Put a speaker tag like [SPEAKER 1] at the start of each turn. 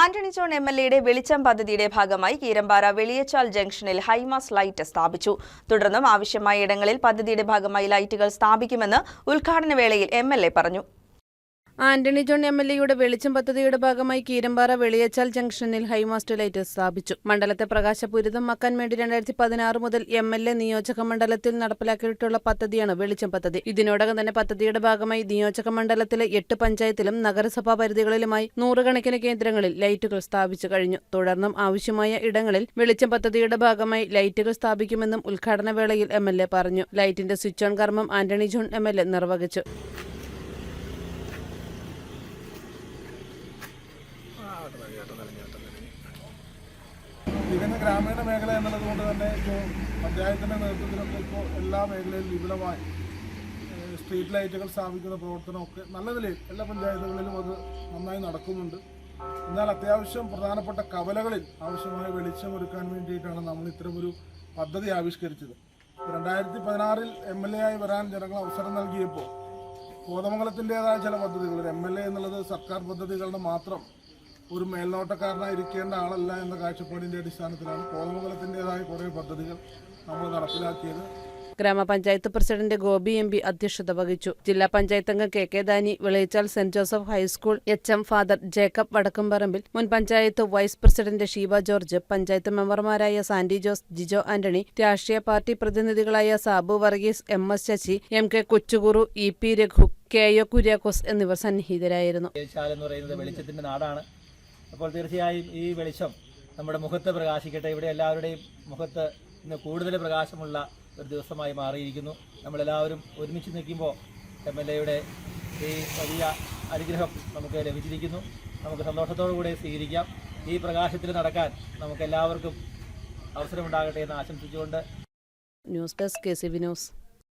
[SPEAKER 1] Antony John M L എയുടെ വെളിച്ചം പദ്ധതിയുടെ ഭാഗമായി കീരമ്പാറ വെളിയച്ചാൽ ജംഗ്ഷനിൽ ഹൈമാസ് ലൈറ്റ് സ്ഥാപിച്ചു. തുടർന്നും ആവശ്യമായ ഇടങ്ങളിൽ പദ്ധതിയുടെ ഭാഗമായി ലൈറ്റുകൾ സ്ഥാപിക്കുമെന്ന് ഉദ്ഘാടന വേളയിൽ എം പറഞ്ഞു.
[SPEAKER 2] ആന്റണി ജോൺ എം എൽ എയുടെ വെളിച്ചം പദ്ധതിയുടെ ഭാഗമായി കീരമ്പാറ വെളിയച്ചാൽ ജംഗ്ഷനിൽ ഹൈമാസ്റ്റ് ലൈറ്റ് സ്ഥാപിച്ചു. മണ്ഡലത്തെ പ്രകാശപൂരിതമാക്കാൻ വേണ്ടി രണ്ടായിരത്തി പതിനാറ് മുതൽ എം എൽ എ നിയോജക മണ്ഡലത്തിൽ നടപ്പിലാക്കിയിട്ടുള്ള പദ്ധതിയാണ് വെളിച്ചം പദ്ധതി. ഇതിനോടകം തന്നെ പദ്ധതിയുടെ ഭാഗമായി നിയോജക മണ്ഡലത്തിലെ എട്ട് പഞ്ചായത്തിലും നഗരസഭാ പരിധികളിലുമായി നൂറുകണക്കിന് കേന്ദ്രങ്ങളിൽ ലൈറ്റുകൾ സ്ഥാപിച്ചു കഴിഞ്ഞു. തുടർന്നും ആവശ്യമായ ഇടങ്ങളിൽ വെളിച്ചം പദ്ധതിയുടെ ഭാഗമായി ലൈറ്റുകൾ സ്ഥാപിക്കുമെന്നും ഉദ്ഘാടന വേളയിൽ എം എൽ എ പറഞ്ഞു. ലൈറ്റിന്റെ സ്വിച്ച് ഓൺ കർമ്മം Antony John M L A നിർവഹിച്ചു.
[SPEAKER 3] തികഞ്ഞ ഗ്രാമീണ മേഖല എന്നുള്ളത് കൊണ്ട് തന്നെ ഇപ്പോൾ പഞ്ചായത്തിന്റെ നേതൃത്വത്തിലൊക്കെ ഇപ്പോൾ എല്ലാ മേഖലയിലും വിപുലമായി സ്ട്രീറ്റ് ലൈറ്റുകൾ സ്ഥാപിക്കുന്ന പ്രവർത്തനമൊക്കെ നല്ല നിലയിൽ എല്ലാ പഞ്ചായത്തുകളിലും അത് നന്നായി നടക്കുന്നുണ്ട്. എന്നാൽ അത്യാവശ്യം പ്രധാനപ്പെട്ട കവലകളിൽ ആവശ്യമായ വെളിച്ചം ഒരുക്കാൻ വേണ്ടിയിട്ടാണ് നമ്മൾ ഇത്തരമൊരു പദ്ധതി ആവിഷ്കരിച്ചത്. രണ്ടായിരത്തി പതിനാറിൽ എം എൽ എ ആയി വരാൻ ജനങ്ങൾ അവസരം നൽകിയപ്പോൾ കോതമംഗലത്തിന്റെതായ ചില പദ്ധതികൾ എം എൽ എ എന്നുള്ളത് സർക്കാർ പദ്ധതികളുടെ മാത്രം ഒരു മേൽനോട്ടക്കാരനായിരിക്കേണ്ട ആളല്ല എന്ന കാഴ്ചപ്പാടിന്റെ അടിസ്ഥാനത്തിലാണ് കോതമംഗലത്തിന്റെതായ കുറേ പദ്ധതികൾ നമ്മൾ നടപ്പിലാക്കിയത്.
[SPEAKER 2] ഗ്രാമപഞ്ചായത്ത് പ്രസിഡന്റ് ഗോപി എം പി അധ്യക്ഷത വഹിച്ചു. ജില്ലാ പഞ്ചായത്ത് അംഗം K K Dani വിളയിച്ചാൽ saint Joseph high school H M father Jacob Vadakkumparambil മുൻ പഞ്ചായത്ത് വൈസ് പ്രസിഡന്റ് ഷീബ ജോർജ് പഞ്ചായത്ത് മെമ്പർമാരായ സാൻഡി ജോസ് ജിജോ ആന്റണി രാഷ്ട്രീയ party പ്രതിനിധികളായ Sabu Varghese M S Sasi M K Kochukuru E P Raghu K O Kuriakose എന്നിവർ സന്നിഹിതരായിരുന്നു.
[SPEAKER 4] നാടാണ്. അപ്പോൾ തീർച്ചയായും ഈ വെളിച്ചം നമ്മുടെ മുഖത്ത് പ്രകാശിക്കട്ടെ. ഇവിടെ എല്ലാവരുടെയും മുഖത്ത് ഇന്ന് കൂടുതൽ പ്രകാശമുള്ള ഒരു ദിവസമായി മാറിയിരിക്കുന്നു. നമ്മളെല്ലാവരും ഒരുമിച്ച് നിൽക്കുമ്പോൾ എം എൽ എയുടെ ഈ വലിയ അനുഗ്രഹം നമുക്ക് ലഭിച്ചിരിക്കുന്നു. നമുക്ക് സന്തോഷത്തോടു കൂടി സ്വീകരിക്കാം. ഈ പ്രകാശത്തിൽ നടക്കാൻ നമുക്ക് എല്ലാവർക്കും അവസരമുണ്ടാകട്ടെ എന്ന് ആശംസിച്ചുകൊണ്ട്
[SPEAKER 2] news desk K C Vinos news.